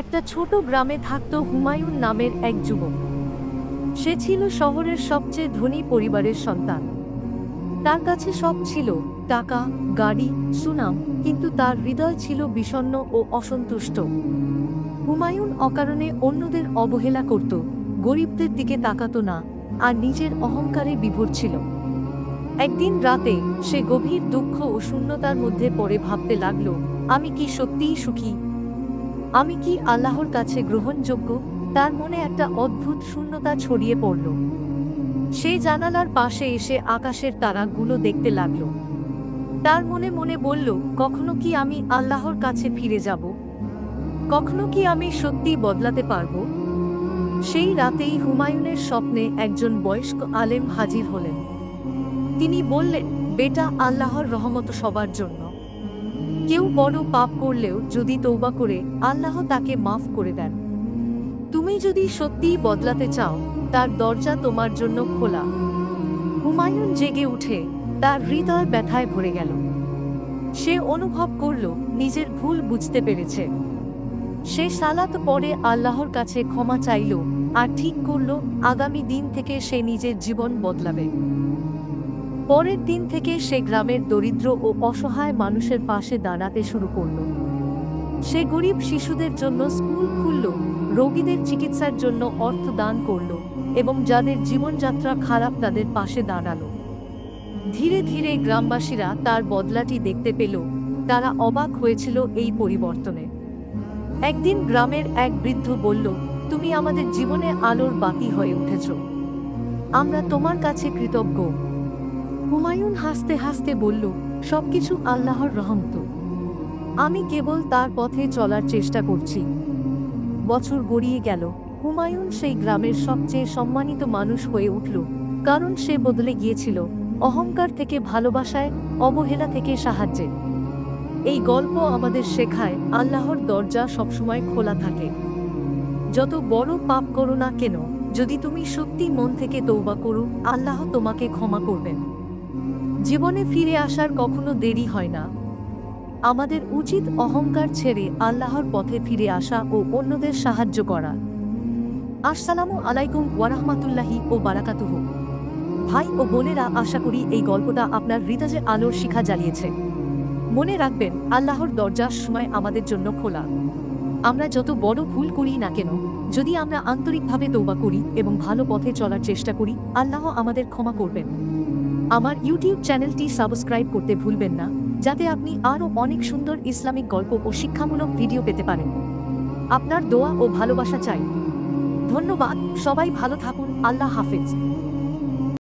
একটা ছোট গ্রামে থাকত হুমায়ুন নামের এক যুবক। সে ছিল শহরের সবচেয়ে ধনী পরিবারের সন্তান। তার কাছে সব ছিল, টাকা, গাড়ি, সুনাম, কিন্তু তার হৃদয় ছিল বিষণ্ণ ও অসন্তুষ্ট। হুমায়ুন অকারণে অন্যদের অবহেলা করত, গরিবদের দিকে তাকাতো না, আর নিজের অহংকারে বিভোর ছিল। একদিন রাতে সে গভীর দুঃখ ও শূন্যতার মধ্যে পড়ে ভাবতে লাগল, আমি কি সত্যিই সুখী? আমি কি আল্লাহর কাছে গ্রহণযোগ্য? তার মনে একটা অদ্ভুত শূন্যতা ছড়িয়ে পড়ল। সে জানালার পাশে এসে আকাশের তারাগুলো দেখতে লাগল। তার মনে মনে বলল, কখনো কি আমি আল্লাহর কাছে ফিরে যাব? কখনো কি আমি সত্যি বদলাতে পারব? সেই রাতেই হুমায়ুনের স্বপ্নে একজন বয়স্ক আলেম হাজির হলেন। তিনি বললেন, বেটা আল্লাহর রহমত সবার জন্য। কেউ বড় পাপ করলেও যদি তৌবা করে, আল্লাহ তাকে মাফ করে দেন। তুমি যদি সত্যিই বদলাতে চাও, তার দরজা তোমার জন্য খোলা। হুমায়ুন জেগে উঠে তার হৃদয় ব্যথায় ভরে গেল। সে অনুভব করল, নিজের ভুল বুঝতে পেরেছে। সে সালাত পরে আল্লাহর কাছে ক্ষমা চাইল আর ঠিক করল, আগামী দিন থেকে সে নিজের জীবন বদলাবে। পরের দিন থেকে সে গ্রামের দরিদ্র ও অসহায় মানুষের পাশে দাঁড়াতে শুরু করল। সে গরিব শিশুদের জন্য স্কুল খুলল, রোগীদের চিকিৎসার জন্য অর্থ দান করল এবং যাদের জীবনযাত্রা খারাপ তাদের পাশে দাঁড়াল। ধীরে ধীরে গ্রামবাসীরা তার বদলাটি দেখতে পেল, তারা অবাক হয়েছিল এই পরিবর্তনে। একদিন গ্রামের এক বৃদ্ধ বলল, তুমি আমাদের জীবনে আলোর বাতি হয়ে উঠেছ। আমরা তোমার কাছে কৃতজ্ঞ। হুমায়ুন হাসতে হাসতে বলল, সবকিছু আল্লাহর রহমত। আমি কেবল তার পথে চলার চেষ্টা করছি। বছর গড়িয়ে গেল। হুমায়ুন সেই গ্রামের সবচেয়ে সম্মানিত মানুষ হয়ে উঠল, কারণ সে বদলে গিয়েছিল অহংকার থেকে ভালোবাসায়, অবহেলা থেকে সাহায্যে। এই গল্প আমাদের শেখায় আল্লাহর দরজা সবসময় খোলা থাকে। যত বড় পাপ করো না কেন, যদি তুমি সত্যি মন থেকে তৌবা করো, আল্লাহ তোমাকে ক্ষমা করবেন। জীবনে ফিরে আসার কখনো দেরি হয় না। আমাদের উচিত অহংকার ছেড়ে আল্লাহর পথে ফিরে আসা ও অন্যদের সাহায্য করা। আসসালামু আলাইকুম ওয়ারাহমাতুল্লাহি ও বারাকাতুহু। ভাই ও বোনেরা, আশা করি এই গল্পটা আপনার হৃদয়ে আলোর শিখা জ্বালিয়েছে। মনে রাখবেন, আল্লাহর দরজার সময় আমাদের জন্য খোলা। আমরা যত বড় ভুল করি না কেন, যদি আমরা আন্তরিকভাবে তৌবা করি এবং ভালো পথে চলার চেষ্টা করি, আল্লাহ আমাদের ক্ষমা করবেন। আমার ইউটিউব চ্যানেলটি সাবস্ক্রাইব করতে ভুলবেন না, যাতে আপনি আরও অনেক সুন্দর ইসলামিক গল্প ও শিক্ষামূলক ভিডিও পেতে পারেন। আপনার দোয়া ও ভালোবাসা চাই। ধন্যবাদ, সবাই ভালো থাকুন, আল্লাহ হাফেজ।